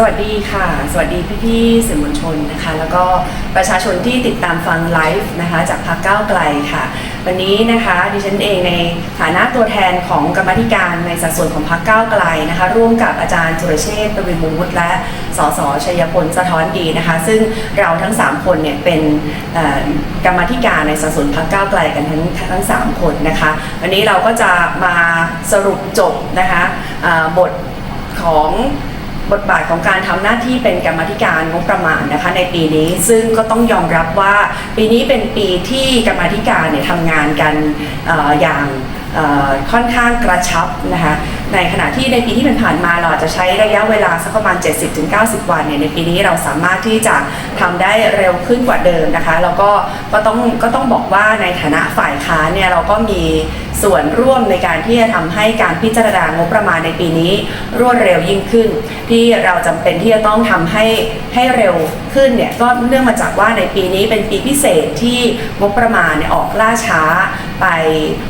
สวัสดีค่ะ สวัสดีพี่ๆสื่อมวลชนนะคะ แล้วก็ประชาชนที่ติดตามฟังไลฟ์นะคะจากพรรคก้าวไกลค่ะ วันนี้นะคะดิฉันเองในฐานะตัวแทนของกรรมธิการในสัดส่วนของพรรคก้าวไกลนะคะ ร่วมกับอาจารย์จุรเชษฐ์ประวิมวุฒิและสสชัยพลสะท้อนดีนะคะ ซึ่งเราทั้ง 3 คนเนี่ยเป็นกรรมธิการในสัดส่วนพรรคก้าวไกลกันทั้งทั้งสามคนนะคะ วันนี้เราก็จะมาสรุปจบนะคะบทของ บทบาทของการทำหน้าที่เป็นกรรมธิการงบประมาณนะคะในปีนี้ ซึ่งก็ต้องยอมรับว่าปีนี้เป็นปีที่กรรมธิการเนี่ยทำงานกันออย่างค่อนข้างกระชับนะคะในขณะที่ในปีที่ผ่านมาเราอาจจะใช้ระยะเวลาสักประมาณ 70-90 วันเนี่ยในปีนี้เราสามารถที่จะทำได้เร็วขึ้นกว่าเดิมนะคะแล้วก็ก็ต้องก็ต้องบอกว่าในฐานะฝ่ายค้านเนี่ยเราก็มี ส่วนร่วมในการที่จะทำให้การพิจารณางบประมาณในปีนี้ รวดเร็วยิ่งขึ้น ที่เราจำเป็นที่จะต้องทำให้ให้เร็วขึ้นเนี่ยก็เนื่องมาจากว่าในปีนี้เป็นปีพิเศษที่งบประมาณเนี่ยออกล่าช้าไป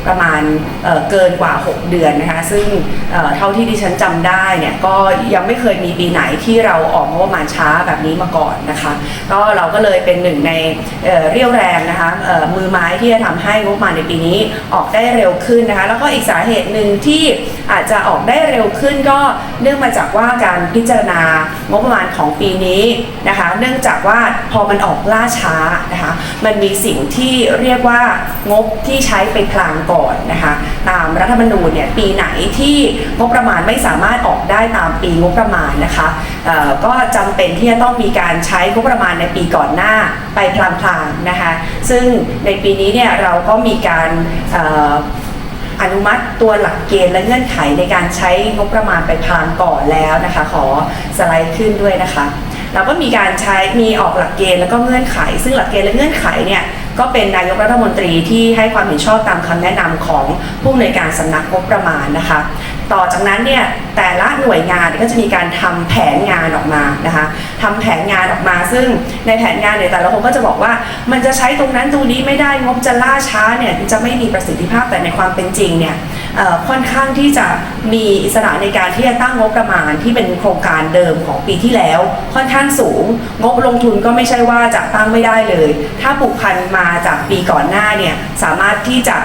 ประมาณเเกินกว่า 6 เดือนนะคะซึ่งเเท่าที่ดิฉันจำได้เนี่ยก็ยังไม่เคยมีปีไหนที่เราออกงบประมาณช้าแบบนี้มาก่อนนะคะก็เราก็เลยเป็นหนึ่งในเเรี่ยวแรงนะคะมือไม้ที่จะทำให้งบประมาณในปีนี้ออกได้เร็วขึ้นนะคะแล้วก็อีกสาเหตุหนึ่งที่อาจจะออกได้เร็วขึ้นก็เนื่องมาจากว่าการพิจารณางบประมาณของปีนี้นะคะ เนื่องจากว่าพอมันออกล่าช้านะคะมันมีสิ่งที่เรียกว่างบที่ใช้ไปพลางก่อนนะคะตามรัฐธรรมนูญเนี่ยปีไหนที่งบประมาณไม่สามารถออกได้ตามปีงบประมาณนะคะก็จำเป็นที่จะต้องมีการใช้งบประมาณในปีก่อนหน้าไปพลางๆนะคะซึ่งในปีนี้เนี่ยเราก็มีการ อนุมัติตัวหลักเกณฑ์และเงื่อนไขในการใช้งบประมาณไปพางก่อนแล้วนะคะ ขอสไลด์ขึ้นด้วยนะคะเราก็มีการใช้มีออกหลักเกณฑ์แล้วก็เงื่อนไข ซึ่งหลักเกณฑ์และเงื่อนไขเนี่ยก็เป็นนายกรัฐมนตรีที่ให้ความเห็นชอบตามคำแนะนำของผู้อำนวยการสำนักงบประมาณนะคะ ต่อจากนั้นเนี่ยแต่ละหน่วยงานก็จะมีการทำแผนงานออกมานะคะทำแผนงานออกมา ซึ่งในแผนงานเนี่ยแต่ละคนก็จะบอกว่า มันจะใช้ตรงนั้นตรงนี้ไม่ได้งบจะล่าช้าเนี่ยจะไม่มีประสิทธิภาพแต่ในความเป็นจริงเนี่ยค่อนข้างที่จะมีอิสระในการที่จะตั้งงบประมาณที่เป็นโครงการเดิมของปีที่แล้ว ค่อนข้างสูง งบลงทุนก็ไม่ใช่ว่าจะตั้งไม่ได้เลย ถ้าผูกพันมาจากปีก่อนหน้าเนี่ยสามารถที่จะ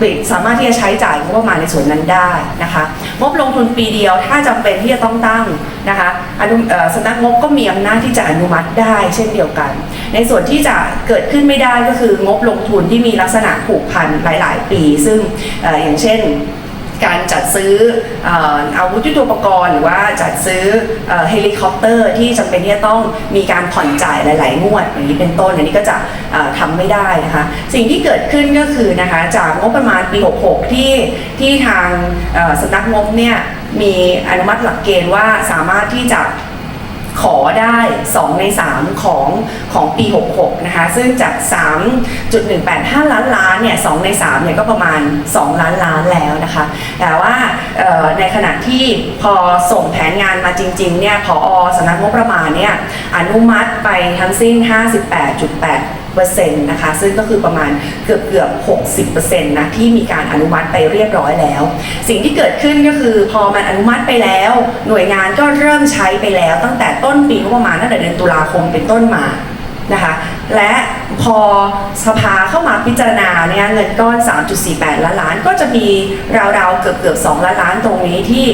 เอ่อสามารถที่จะใช้จ่ายงบประมาณในส่วนนั้นได้นะคะงบลงทุนปีเดียวถ้าจำเป็นที่จะต้องตั้งนะคะอนุสำนักงบก็มีอำนาจที่จะอนุมัติได้เช่นเดียวกัน ในส่วนที่จะเกิดขึ้นไม่ได้ก็คืองบลงทุนที่มีลักษณะผูกพันหลาย ๆ ปี ซึ่งอออย่างเช่น การจัดซื้อเอ่ออาวุธยุทโธปกรณ์หรือว่าจัดซื้อเฮลิคอปเตอร์ที่จำเป็นที่จะต้องมีการผ่อนจ่ายหลาย ๆ งวดอย่างนี้เป็นต้นอันนี้ก็จะเอ่อทำไม่ได้นะคะสิ่งที่เกิดขึ้นก็คือนะคะจากงบประมาณปี 66 ที่ที่ทางสำนักงบเนี่ยมีอนุมัติหลักเกณฑ์ว่าสามารถที่จะ ขอได้ 2 ใน 3 ของของปี 66 นะคะ ซึ่งจาก 3.185 ล้านล้านเนี่ย 2 ใน3เนี่ยก็ประมาณ 2 ล้านล้านแล้วนะคะ แต่ว่าในขณะที่พอส่งแผนงานมาจริง ๆ เนี่ย พอสำนักงบประมาณเนี่ย อนุมัติไปทั้งสิ้น 58.8 เปอร์เซ็นต์นะคะ ซึ่งก็คือประมาณเกือบเกือบ60เปอร์เซ็นต์นะที่มีการอนุมัติไปเรียบร้อยแล้ว สิ่งที่เกิดขึ้นก็คือพอมันอนุมัติไปแล้ว หน่วยงานก็เริ่มใช้ไปแล้ว ตั้งแต่ต้นปีงบประมาณตั้งแต่เดือนตุลาคมเป็นต้นมานะคะและพอสภาเข้ามาพิจารณาเนี่ยเงินก้อน 3.48 ล้านล้าน ก็จะมีราวๆเกือบเกือบ2ล้านล้านตรงนี้ที่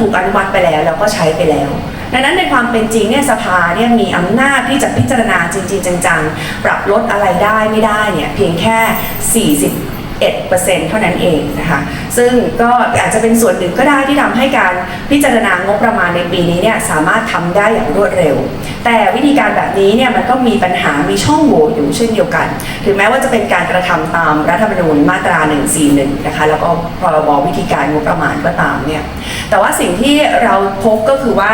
ถูกอนุมัติไปแล้วแล้วก็ใช้ไปแล้ว ดังนั้นในความเป็นจริงเนี่ยสภาเนี่ยมีอำนาจที่จะพิจารณาจริง ๆ จังๆ ปรับลดอะไรได้ไม่ได้เนี่ยเพียงแค่41%เท่านั้นเองนะคะซึ่งก็อาจจะเป็นส่วนหนึ่งก็ได้ที่ทำให้การพิจารณางบประมาณในปีนี้เนี่ยสามารถทำได้อย่างรวดเร็ว แต่วิธีการแบบนี้เนี่ยมันก็มีปัญหามีช่องโหว่อยู่เช่นเดียวกัน ถึงแม้ว่าจะเป็นการกระทำตามรัฐธรรมนูญมาตรา 141 นะคะแล้วก็พรบวิธีการงบประมาณก็ตามเนี่ยแต่ว่าสิ่งที่เราพบก็คือว่า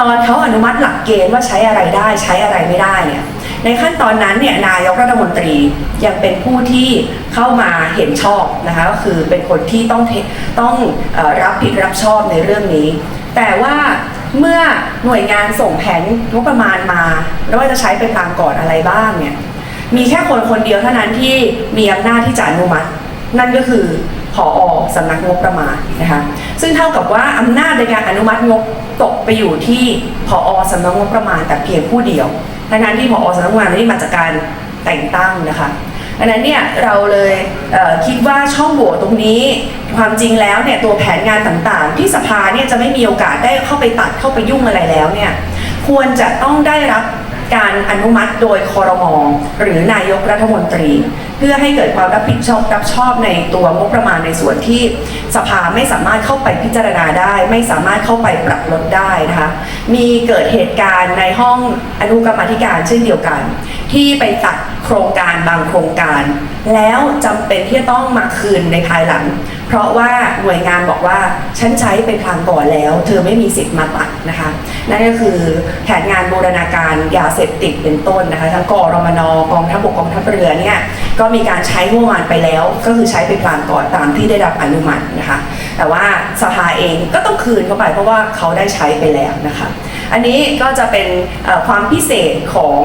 ตอนเขาอนุมัติหลักเกณฑ์ว่าใช้อะไรได้ใช้อะไรไม่ได้เนี่ยในขั้นตอนนั้นเนี่ยนายกรัฐมนตรียังเป็นผู้ที่เข้ามาเห็นชอบนะคะก็คือเป็นคนที่ต้องต้องอรับผิดรับชอบในเรื่องนี้ แต่ว่าเมื่อหน่วยงานส่งแผนงบประมาณมาแล้วว่าจะใช้ไปพลางก่อนอะไรบ้างเนี่ยมีแค่คนคนเดียวเท่านั้นที่มีอำนาจที่จะอนุมัติ นั่นก็คือ ผอสำนักงบประมาณนะคะซึ่งเท่ากับว่าอำนาจในการอนุมัติงบตกไปอยู่ที่ผอสำนักงบประมาณแต่เพียงผู้เดียวทั้งๆที่ผอสำนักงบประมาณนี่มาจากการแต่งตั้งนะคะดังนั้นเนี่ยเราเลยเคิดว่าช่องโหว่ตรงนี้ ความจริงแล้วเนี่ยตัวแผนงานต่างๆ ที่สภาเนี่ยจะไม่มีโอกาสได้เข้าไปตัดเข้าไปยุ่งอะไรแล้วเนี่ยควรจะต้องได้รับการอนุมัติโดยคอรมอหรือนายกรัฐมนตรี เพื่อให้เกิดความรับผิดชอบรับชอบในตัวงบประมาณในส่วนที่สภาไม่สามารถเข้าไปพิจารณาได้ ไม่สามารถเข้าไปปรับลดได้นะคะมีเกิดเหตุการณ์ในห้องอนุกรรมธิการเช่นเดียวกัน ที่ไปตัดโครงการบางโครงการ แล้วจำเป็นที่จะต้องมาคืนในภายหลัง เพราะว่าหน่วยงานบอกว่าฉันใช้ไปพลางก่อนแล้ว เธอไม่มีสิทธิ์มาตัดนะคะนั่นก็คือแผนงานบูรณาการยาเสพติดเป็นต้นนะคะทั้งกรมนกองทัพบกกองทัพเรือเนี่ย ก็มีการใช้งบประมาณไปแล้ว ก็คือใช้ไปพลางก่อนตามที่ได้รับอนุมัตินะคะ แต่ว่าสภาเองก็ต้องคืนเข้าไปเพราะว่าเขาได้ใช้ไปแล้วนะคะ อันนี้ก็จะเป็นความพิเศษของ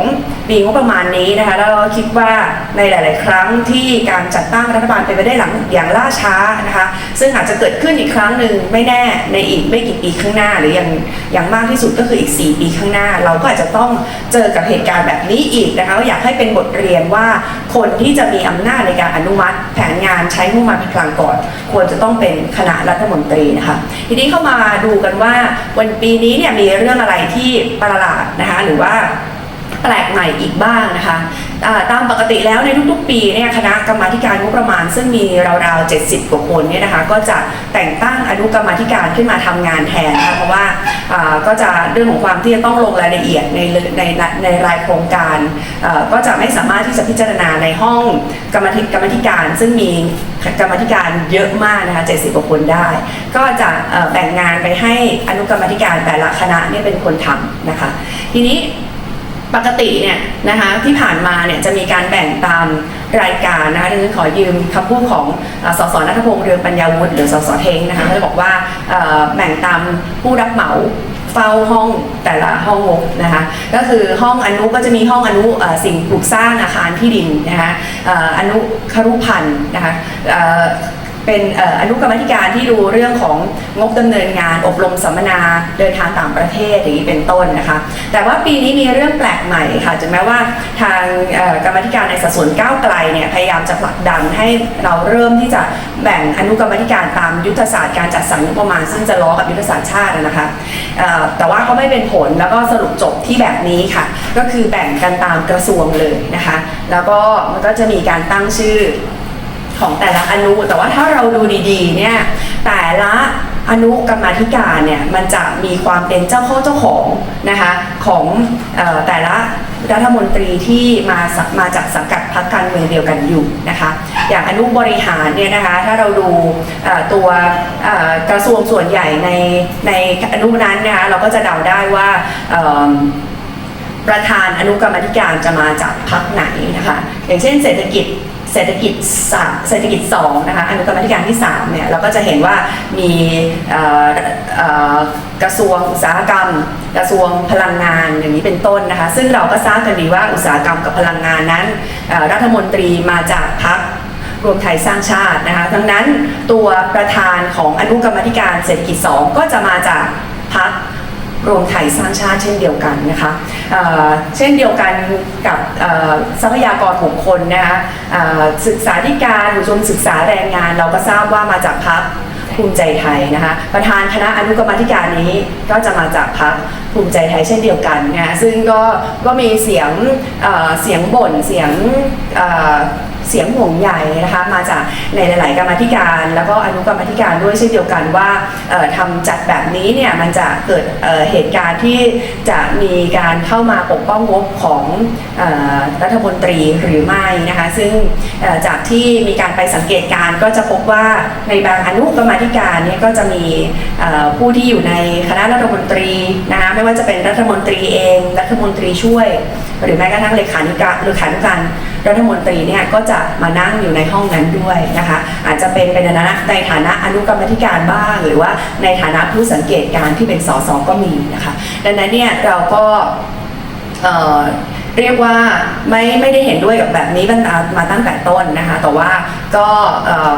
ปีงบประมาณนี้นะคะแล้วเราคิดว่าในหลาย ๆ ครั้งที่การจัดตั้งรัฐบาลเป็นไปได้หลังอย่างล่าช้านะคะซึ่งอาจจะเกิดขึ้นอีกครั้งหนึ่งไม่แน่ในอีกไม่กี่ปีข้างหน้า หรืออย่างอย่างมากที่สุดก็คืออีก 4 ปีข้างหน้า เราก็อาจจะต้องเจอกับเหตุการณ์แบบนี้อีกนะคะก็อยากให้เป็นบทเรียนว่าคนที่จะมีอำนาจในการอนุมัติ แผนงานใช้งบประมาณพลางก่อน ควรจะต้องเป็นคณะรัฐมนตรีนะคะทีนี้เข้ามาดูกันว่าวันปีนี้เนี่ยมีเรื่องอะไรที่ประหลาดนะคะ หรือว่าแปลกใหม่อีกบ้างนะคะ ตามปกติแล้วในทุกๆ ปีเนี่ยคณะกรรมาการงบประมาณ ซึ่งมีราวๆ 70 กว่าคนเนี่ยนะคะก็จะแต่งตั้งอนุกรรมาการขึ้นมาทำงานแทนนะคะเพราะว่าก็จะเรื่องของความที่จะต้องลงรายละเอียดในในในรายโครงการก็จะไม่สามารถที่จะพิจารณาในห้องกรรมาธิกรรมาธิการ ซึ่งมีกรรมธิการเยอะมากนะคะ70 กว่าคนได้ ก็จะแบ่งงานไปให้อนุกรรมธิการแต่ละคณะเนี่ยเป็นคนทำนะคะทีนี้ ปกติเนี่ยนะคะที่ผ่านมาเนี่ยจะมีการแบ่งตามรายการนะคะดิฉันขอยืมคำพูดของสสนัทพงษ์เรืองปัญญาวุฒิหรือสสเทงนะคะเขาบอกว่าแบ่งตามผู้รับเหมาเฝ้าห้องแต่ละห้องงบนะคะก็คือห้องอนุก็จะมีห้องอนุสิ่งปลูกสร้างอาคารที่ดินนะคะเอ่ออนุครุพันธ์นะคะ เป็นออนุกรรมธิการที่ดูเรื่องของงบดำเนินงานอบรมสัมมนาเดินทางต่างประเทศอย่างนี้เป็นต้นนะคะ แต่ว่าปีนี้มีเรื่องแปลกใหม่ค่ะถึงแม้ว่าทางกรรมธิการในสัดส่วนก้าวไกลเนี่ยพยายามจะผลักดันให้เราเริ่มที่จะแบ่งอนุกรรมธิการตามยุทธศาสตร์การจัดสรรงบประมาณ ซึ่งจะล้อกับยุทธศาสตร์ชาตินะคะแต่ว่าก็ไม่เป็นผลแล้วก็สรุปจบที่แบบนี้ค่ะ ก็คือแบ่งกันตามกระทรวงเลยนะคะ แล้วก็มันก็จะมีการตั้งชื่อ ของแต่ละอนุ แต่ว่าถ้าเราดูดีๆเนี่ยแต่ละอนุกรรมาธิการเนี่ยมันจะมีความเป็นเจ้าข้อเจ้าของนะคะของออแต่ละรัฐมนตรีที่มามาจากสังกัดพรรคการเมืองเดียวกันอยู่นะคะอย่างอนุบริหารเนี่ยนะคะถ้าเราดูตัวกระทรวงส่วนใหญ่ในในอนุนั้นนะคะเราก็จะเดาได้ว่าประธานอนุกรรมธิการจะมาจากพรรคไหนนะคะอย่างเช่นเศรษฐกิจ เศรษฐกิจสามเศรษฐกิจสองนะคะอนุกรรมธิการที่3เนี่ยเราก็จะเห็นว่ามีกระทรวงอุตสาหกรรม กระทรวงพลังงานอย่างนี้เป็นต้นนะคะ ซึ่งเราก็ทราบกันดีว่าอุตสาหกรรมกับพลังงานนั้นรัฐมนตรีมาจากพรรครวมไทยสร้างชาตินะคะดังนั้นตัวประธานของอนุกรรมธิการเศรษฐกิจ2ก็จะมาจากพรรค รวมไทยสร้างชาติเช่นเดียวกันนะคะเเช่นเดียวกันกับทรัพยากรบุคคลนะคะเอ่อศึกษาธิการหรือชมศึกษาแรงงาน เราก็ทราบว่ามาจากพรรคภูมิใจไทยนะคะประธานคณะอนุกรรมธิการนี้ก็จะมาจากพรรคภูมิใจไทยเช่นเดียวกันนะซึ่งก็ก็มีเสียงเเสียงบ่นเสียง เสียงห่วงใยนะคะมาจากในหลาย ๆ กรรมธิการ แล้วก็อนุกรรมธิการด้วยเช่นเดียวกันว่าเอ่อทำจัดแบบนี้เนี่ยมันจะเกิดเหตุการณ์ที่จะมีการเข้ามาปกป้องงบของอรัฐมนตรีหรือไม่นะคะซึ่งจากที่มีการไปสังเกตการก็จะพบว่าในบางอนุกรรมธิการเนี่ยก็จะมีผู้ที่อยู่ในคณะรัฐมนตรีนะคะไม่ว่าจะเป็นรัฐมนตรีเอง รัฐมนตรีช่วย หรือแม้กระทั่งเลขานุการเลขานุการ รัฐมนตรีเนี่ยก็จะมานั่งอยู่ในห้องนั้นด้วยนะคะ อาจจะเป็นเป็นในฐานะในฐานะอนุกรรมธิการบ้าง หรือว่าในฐานะผู้สังเกตการณ์ที่เป็นสสก็มีนะคะ ดังนั้นเนี่ยเราก็เรียกว่าไม่ไม่ได้เห็นด้วยกับแบบนี้มามาตั้งแต่ต้นนะคะ แต่ว่าก็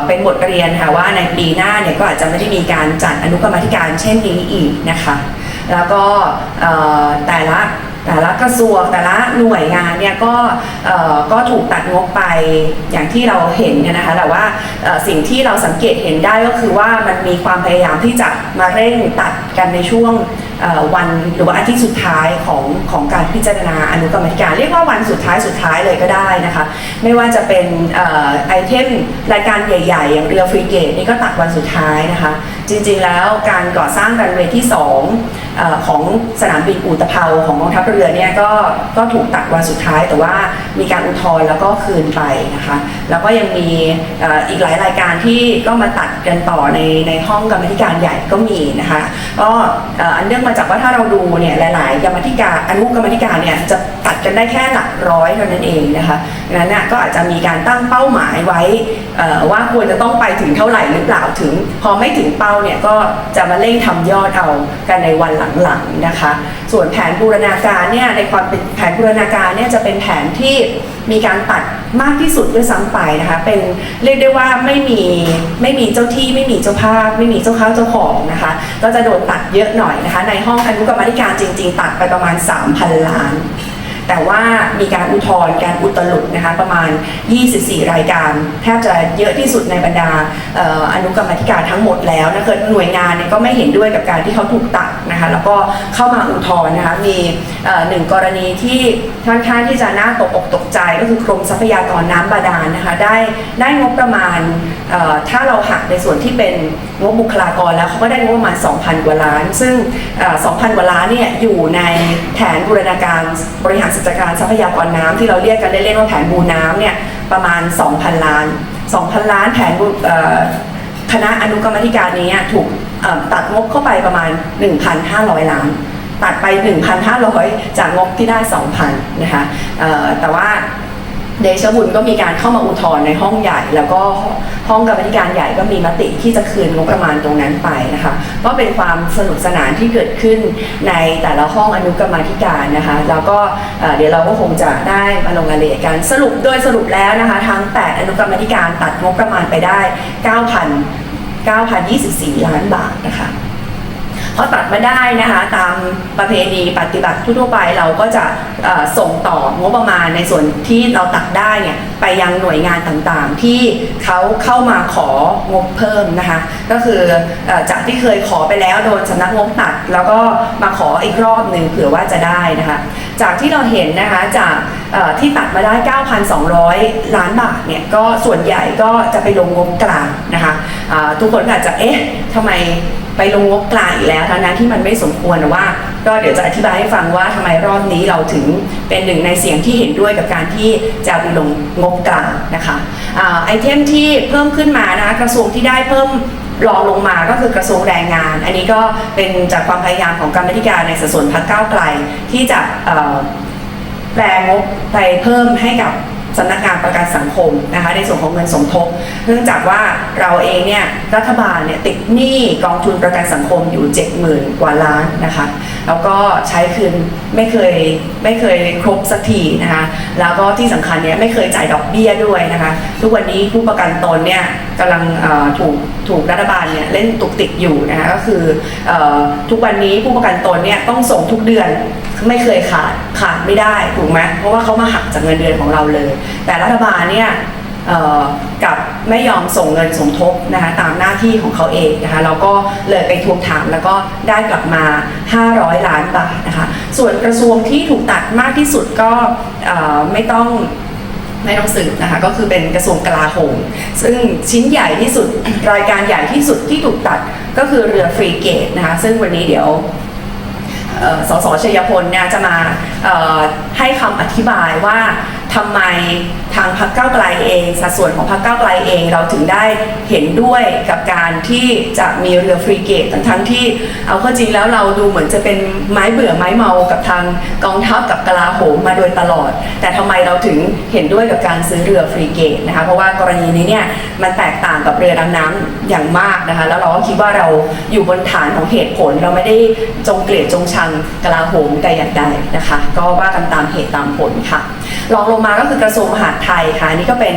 เป็นบทเรียนค่ะว่าในปีหน้าเนี่ยก็อาจจะไม่ได้มีการจัดอนุกรรมธิการเช่นนี้อีกนะคะ แล้วก็แต่ละ แต่ละกระทรวงแต่ละหน่วยงานเนี่ยก็ก็ถูกตัดงบไปอย่างที่เราเห็นเนี่ยนะคะแต่ว่าสิ่งที่เราสังเกตเห็นได้ก็คือว่ามันมีความพยายามที่จะมาเร่งตัดกันในช่วงวันหรือว่าอาทิตย์สุดท้ายของของการพิจารณาอนุกรรมธิการ เรียกว่าวันสุดท้ายสุดท้ายเลยก็ได้นะคะไม่ว่าจะเป็นอไอเทมรายการใหญ่ ๆ อย่างเรือฟรีเกตนี่ก็ตัดวันสุดท้ายนะคะ จริงๆแล้วการก่อสร้างรันเวย์ที่ 2อของสนามบินอู่ตะเภาของกองทัพเรือเนี่ยก็ก็ถูกตัดวันสุดท้าย แต่ว่ามีการอุทธรณ์แล้วก็คืนไปนะคะแล้วก็ยังมีอีกหลายรายการที่ก็มาตัดกันต่อในในห้องกรรมธิการใหญ่ก็มีนะคะก็อันเนื่องมาจากว่าถ้าเราดูเนี่ยหลาย ๆ กรรมธิการอนุกรรมธิการเนี่ยจะตัดกันได้แค่หลักร้อยเท่านั้นเองนะคะ นั้นนะก็อาจจะมีการตั้งเป้าหมายไว้ว่าควรจะต้องไปถึงเท่าไหร่หรือเปล่าถึง พอไม่ถึงเป้าเนี่ยก็จะมาเร่งทำยอดเอากันในวันหลังๆนะคะ ส่วนแผนบูรณาการเนี่ยในความเป็นแผนบูรณาการเนี่ยจะเป็นแผนที่มีการตัดมากที่สุดด้วยซ้ำไปนะคะเป็นเรียกได้ว่าไม่มีไม่มีเจ้าที่ไม่มีเจ้าภาพ ไม่มีเจ้าข้าวเจ้าของนะคะ ก็จะโดนตัดเยอะหน่อยนะคะ ในห้องอนุกรรมธิการจริง ๆ ตัดไปประมาณ 3,000 ล้าน แต่ว่ามีการอุทธรณ์การอุตลุดนะคะประมาณ 24 รายการ แทบจะเยอะที่สุดในบรรดาออนุกรรมธิการทั้งหมดแล้วนะเกิดหน่วยงานเนี่ยก็ไม่เห็นด้วยกับการที่เขาถูกตัดนะคะแล้วก็เข้ามาอุทธรณ์นะคะมีหนึ่งกรณีที่ค่อนข้างที่จะน่าตกอกตกใจก็คือกรมทรัพยากรน้ำบาดาลนะคะได้ได้งบประมาณถ้าเราหักในส่วนที่เป็นงบบุคลากรแล้วเขาก็ได้งบประมาณ 2,000 กว่าล้าน ซึ่ง 2,000 กว่าล้านเนี่ยอยู่ในแผนบูรณาการบริหารจัดการทรัพยากรน้ำที่เราเรียกกันเล่นๆว่าแผนบูน้ำเนี่ยประมาณ 2,000 ล้าน 2,000 ล้านแผนคณะอนุกรรมธิการนี้ถูกตัดงบเข้าไปประมาณ 1,500 ล้าน ตัดไป 1,500 จากงบที่ได้ 2,000 นะคะแต่ว่า เดชบุญก็มีการเข้ามาอุทธรณ์ในห้องใหญ่ แล้วก็ห้องกรรมาธิการใหญ่ก็มีมติที่จะคืนงบประมาณตรงนั้นไปนะคะก็เป็นความสนุกสนานที่เกิดขึ้นในแต่ละห้องอนุกรรมธิการนะคะแล้วก็เดี๋ยวเราก็คงจะได้มาลงรายละเอียดกันสรุปโดยสรุปแล้วนะคะทั้ง 8 อนุกรรมธิการตัดงบประมาณไปได้ 9,000 9,024 ล้านบาทนะคะ พอตัดมาได้นะคะตามประเพณีปฏิบัติทั่วไปเราก็จะส่งต่องบประมาณในส่วนที่เราตัดได้เนี่ยไปยังหน่วยงานต่างๆ ที่เขาเข้ามาของบเพิ่มนะคะ ก็คืออจากที่เคยขอไปแล้วโดนสำนักงบตัด แล้วก็มาขออีกรอบหนึ่งเผื่อว่าจะได้นะคะ จากที่เราเห็นนะคะจากที่ตัดมาได้ 9,200 ล้านบาทเนี่ยก็ส่วนใหญ่ก็จะไปลงงบกลาง ทุกคนอาจจะเอ๊ะทำไมไปลงงบกลางอีกแล้วทั้งนั้นที่มันไม่สมควรว่า ก็เดี๋ยวจะอธิบายให้ฟังว่าทำไมรอบนี้เราถึงเป็นหนึ่งในเสียงที่เห็นด้วยกับการที่จะไปลงงบกลางนะคะอ่าไอเทมที่เพิ่มขึ้นมานะคะกระทรวงที่ได้เพิ่มรองลงมาก็คือกระทรวงแรงงาน อันนี้ก็เป็นจากความพยายามของกรรมธิการในสัดส่วนพรรคก้าวไกลที่จะแปลงบไปเพิ่มให้กับ สำนักงานประกันสังคมนะคะในส่วนของเงินสมทบเนื่องจากว่าเราเองเนี่ยรัฐบาลเนี่ยติดหนี้กองทุนประกันสังคมอยู่ 70,000 กว่าล้านนะคะแล้วก็ใช้คืนไม่เคยไม่เคยครบสักทีนะคะแล้วก็ที่สำคัญเนี่ยไม่เคยจ่ายดอกเบี้ยด้วยนะคะทุกวันนี้ผู้ประกันตนเนี่ยกำลังถูกถูกรัฐบาลเนี่ยเล่นตุกติกอยู่นะคะก็คือออทุกวันนี้ผู้ประกันตนเนี่ยต้องส่งทุกเดือนไม่เคยขาดขาดไม่ได้ถูกไหมเพราะว่าเขามาหักจากเงินเดือนของเราเลย แต่รัฐบาลเนี่ยกับไม่ยอมส่งเงินสมทบนะคะตามหน้าที่ของเขาเองนะคะเราก็เลยไปทวงถามแล้วก็ได้กลับมา 500 ล้านบาทนะคะส่วนกระทรวงที่ถูกตัดมากที่สุดก็ไม่ต้อง ไม่ต้องสืบนะคะก็คือเป็นกระทรวงกลาโหมซึ่งชิ้นใหญ่ที่สุดรายการใหญ่ที่สุดที่ถูกตัดก็คือเรือฟรีเกตนะคะซึ่งวันนี้เดี๋ยวเอ่อสสชัยพลเนี่ยจะมาให้คำอธิบายว่า ทำไมทางพรรคก้าไกลเองสัดส่วนของพรรคก้าไกลเอง เราถึงได้เห็นด้วยกับการที่จะมีเรือฟรีเกตทั้งทั้งที่ เอาข้าจริงแล้วเราดูเหมือนจะเป็นไม้เบื่อไม้เมากับทางกองทัพกับกลาโหมมาโดยตลอด แต่ทำไมเราถึงเห็นด้วยกับการซื้อเรือฟรีเกตนะคะเพราะว่ากรณีนี้เนี่ยมันแตกต่างกับเรือดำน้ำอย่างมากนะคะ แล้วเราก็คิดว่าเราอยู่บนฐานของเหตุผล เราไม่ได้จงเกลียดจงชังกลาโหมแต่อย่างใดนะคะ ก็ว่ากันตามเหตุตามผลค่ะรองลงมาก็คือกระทรวงมหาดไทยค่ะนี่ก็เป็น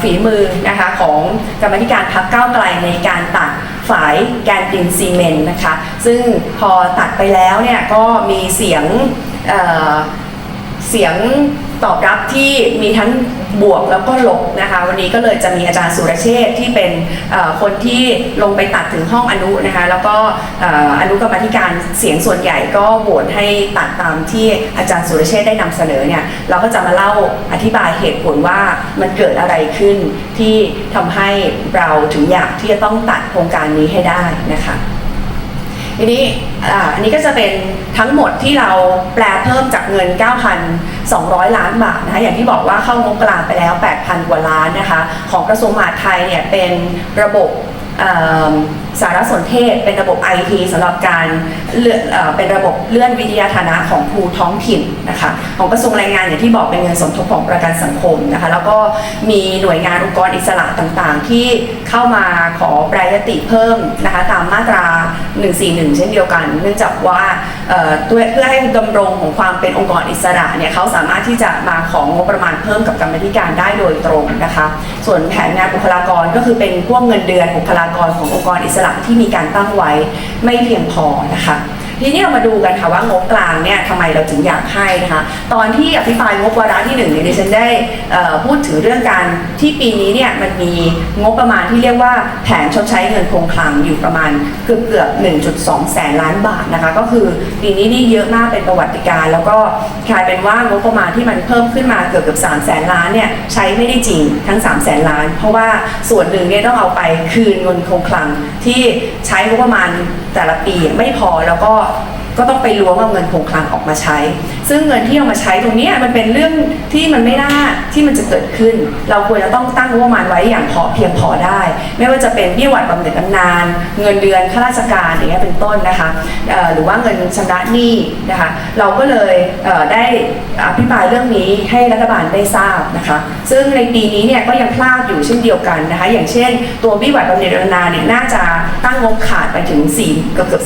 ฝีมือนะคะของกรรมธิการพรรคก้าวไกลในการตัดฝายแกนดินซีเมนต์นะคะ ซึ่งพอตัดไปแล้วเนี่ยก็มีเสียง เสียงตอบรับที่มีทั้งบวกแล้วก็ลบนะคะ วันนี้ก็เลยจะมีอาจารย์สุรเชษที่เป็นคนที่ลงไปตัดถึงห้องอนุนะคะ แล้วก็อนุกรรมธิการเสียงส่วนใหญ่ก็โหวตให้ตัดตามที่อาจารย์สุรเชษได้นำเสนอเนี่ยเราก็จะมาเล่าอธิบายเหตุผลว่ามันเกิดอะไรขึ้นที่ทำให้เราถึงอยากที่จะต้องตัดโครงการนี้ให้ได้นะคะ ทีนี้อ่าอันนี้ก็จะเป็นทั้งหมดที่เราแปลเพิ่มจากเงิน 9,200 ล้านบาทนะคะอย่างที่บอกว่าเข้างบกลางไปแล้ว 8,000 กว่าล้านนะคะของกระทรวงมหาดไทยเนี่ยเป็นระบบ สารสนเทศ เป็นระบบ IT สำหรับการเลื่อนเป็นระบบเลื่อนวิทยาฐานะของครูท้องถิ่นนะคะของกระทรวงแรงงานอย่างที่บอกเป็นเงินสมทบของประกันสังคมนะคะแล้วก็มีหน่วยงานองค์กรอิสระต่างๆ ที่เข้ามาขอแปรยติเพิ่มนะคะตามมาตรา 141 เช่นเดียวกัน เนื่องจากว่าเเพื่อให้ดำรงของความเป็นองค์กรอิสระเนี่ยเขาสามารถที่จะมาของงบประมาณเพิ่มกับกรรมธิการได้โดยตรงนะคะส่วนแผนงานบุคลากรก็คือเป็นพวกเงินเดือนบุคลากรขององค์กรอิสระที่มีการตั้งไว้ไม่เพียงพอนะคะ ทีนี้เรามาดูกันค่ะว่างบกลางเนี่ยทำไมเราถึงอยากให้นะคะตอนที่อภิปรายงบวาระที่หนึ่งเนี่ยดิฉันได้พูดถึงเรื่องการที่ปีนี้เนี่ยมันมีงบประมาณที่เรียกว่าแผนชดใช้เงินคงคลังอยู่ประมาณเกือบเกือบ 1.2 แสนล้านบาทนะคะก็คือปีนี้นี่เยอะมากเป็นประวัติการ แล้วก็กลายเป็นว่างบประมาณที่มันเพิ่มขึ้นมาเกือบเกือบ3แสนล้านเนี่ยใช้ไม่ได้จริงทั้ง3แสนล้าน เพราะว่าส่วนหนึ่งเนี่ยต้องเอาไปคืนเงินคงคลังที่ใช้งบประมาณ แต่ละปีไม่พอแล้วก็ ก็ต้องไปล้วงเอาเงินคงคลังออกมาใช้ ซึ่งเงินที่เอามาใช้ตรงนี้มันเป็นเรื่องที่มันไม่น่าที่มันจะเกิดขึ้น เราควรจะต้องตั้งงบประมาณไว้อย่างพอเพียงพอได้ ไม่ว่าจะเป็นเบี้ยหวัดบำเหน็จบำนาญเงินเดือนข้าราชการอย่างเงี้ยเป็นต้นนะคะหรือว่าเงินชำระหนี้นะคะเราก็เลยเได้อภิปรายเรื่องนี้ให้รัฐบาลได้ทราบนะคะซึ่งในปีนี้เนี่ยก็ยังพลาดอยู่เช่นเดียวกันนะคะอย่างเช่น ตัวเบี้ยหวัดบำเหน็จบำนาญเนี่ยน่าจะตั้งงบขาดไปถึง4เกือบเกือบ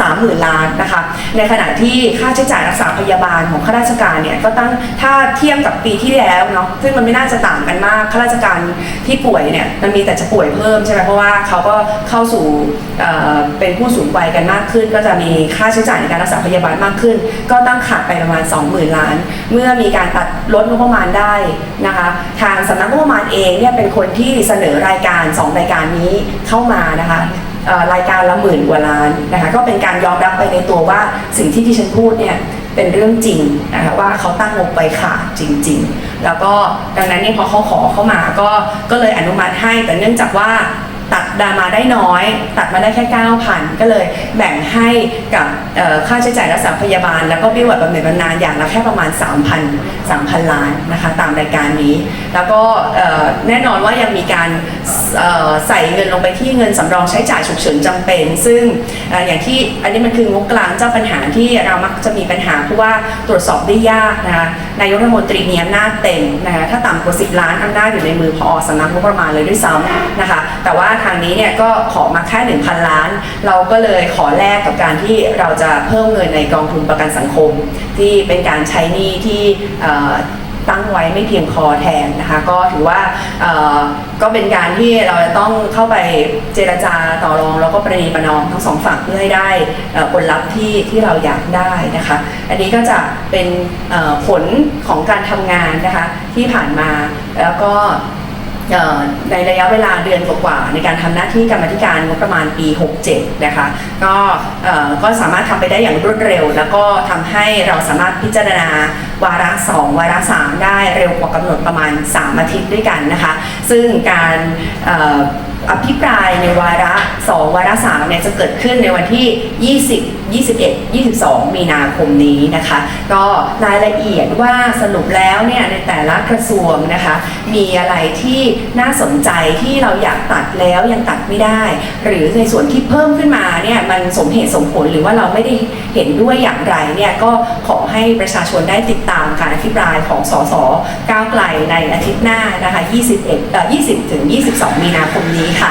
สามหมื่นล้านนะคะในขณะที่ค่าใช้จ่ายรักษาพยาบาลของข้าราชการเนี่ยก็ตั้งถ้าเทียบกับปีที่แล้วเนาะซึ่งมันไม่น่าจะต่างกันมากข้าราชการที่ป่วยเนี่ยมันมีแต่จะป่วยเพิ่มใช่ไหมเพราะว่าเขาก็เข้าสู่เเป็นผู้สูงวัยกันมากขึ้น ก็จะมีค่าใช้จ่ายในการรักษาพยาบาลมากขึ้น ก็ตั้งขาดไปประมาณ 20,000 ล้าน เมื่อมีการตัดลดงบประมาณได้นะคะทางสำนักงบประมาณเองเนี่ยเป็นคนที่เสนอรายการสองรายการนี้เข้ามานะคะ รายการละหมื่นกว่าล้านนะคะก็เป็นการยอมรับไปในตัวว่าสิ่งที่ที่ฉันพูดเนี่ยเป็นเรื่องจริงนะคะว่าเขาตั้งงบไปขาดจริง ๆ แล้วก็ดังนั้นเนี่ยพอเขาขอเข้ามาก็ก็เลยอนุมัติให้แต่เนื่องจากว่า ดามาได้น้อย ตัดมาได้แค่ 9,000 ก็เลยแบ่งให้กับค่าใช้จ่ายรักษาพยาบาล แล้วก็เบี้ยหวัดบำเหน็จบำนาญอย่างละแค่ประมาณ 3,000 3,000 ล้านนะคะตามรายการนี้ แล้วก็แน่นอนว่ายังมีการใส่เงินลงไปที่เงินสำรองใช้จ่ายฉุกเฉินจำเป็น ซึ่งอออย่างที่อันนี้มันคืองบกลางเจ้าปัญหาที่เรามักจะมีปัญหาเพราะว่าตรวจสอบได้ยากนะคะนายกรัฐมนตรีมีอำนาจเต็มนะคะถ้าต่ำกว่า 10 ล้านอำนาจอยู่ในมือพอสำนักงบประมาณเลยด้วยซ้ำนะคะแต่ว่าทางนี้ี้เนี่ยก็ขอมาแค่1,000 ล้าน เราก็เลยขอแลกกับการที่เราจะเพิ่มเงินในกองทุนประกันสังคม ที่เป็นการใช้หนี้ที่ตั้งไว้ไม่เพียงพอแทนนะคะก็ถือว่าก็เป็นการที่เราจะต้องเข้าไปเจรจาต่อรอง แล้วก็ประนีประนอมทั้งสองฝั่งเพื่อให้ได้ผลลัพธ์ที่ที่เราอยากได้นะคะ อันนี้ก็จะเป็นผลของการทำงานนะคะที่ผ่านมาแล้วก็ ในระยะเวลาเดือนกว่าๆในการทำหน้าที่กรรมธิการงบประมาณปี 67 นะคะ ก็ก็สามารถทำไปได้อย่างรวดเร็ว แล้วก็ทำให้เราสามารถพิจารณาวาระ 2 วาระ 3 ได้เร็วกว่ากำหนดประมาณ 3 อาทิตย์ด้วยกันนะคะ ซึ่งการเอ่ออภิปรายในวาระ 2 วาระ3เนี่ยจะเกิดขึ้นในวันที่ 20 21 22 มีนาคมนี้นะคะ ก็รายละเอียดว่าสรุปแล้วเนี่ยในแต่ละกระทรวงนะคะ มีอะไรที่น่าสนใจที่เราอยากตัดแล้วยังตัดไม่ได้ หรือในส่วนที่เพิ่มขึ้นมาเนี่ยมันสมเหตุสมผลหรือว่าเราไม่ได้เห็นด้วยอย่างไรเนี่ยก็ขอให้ประชาชนได้ติดตามการอภิปรายของสสก้าวไกลในอาทิตย์หน้านะคะ 21เอ่อ20 ถึง 22 มีนาคมนี้ค่ะ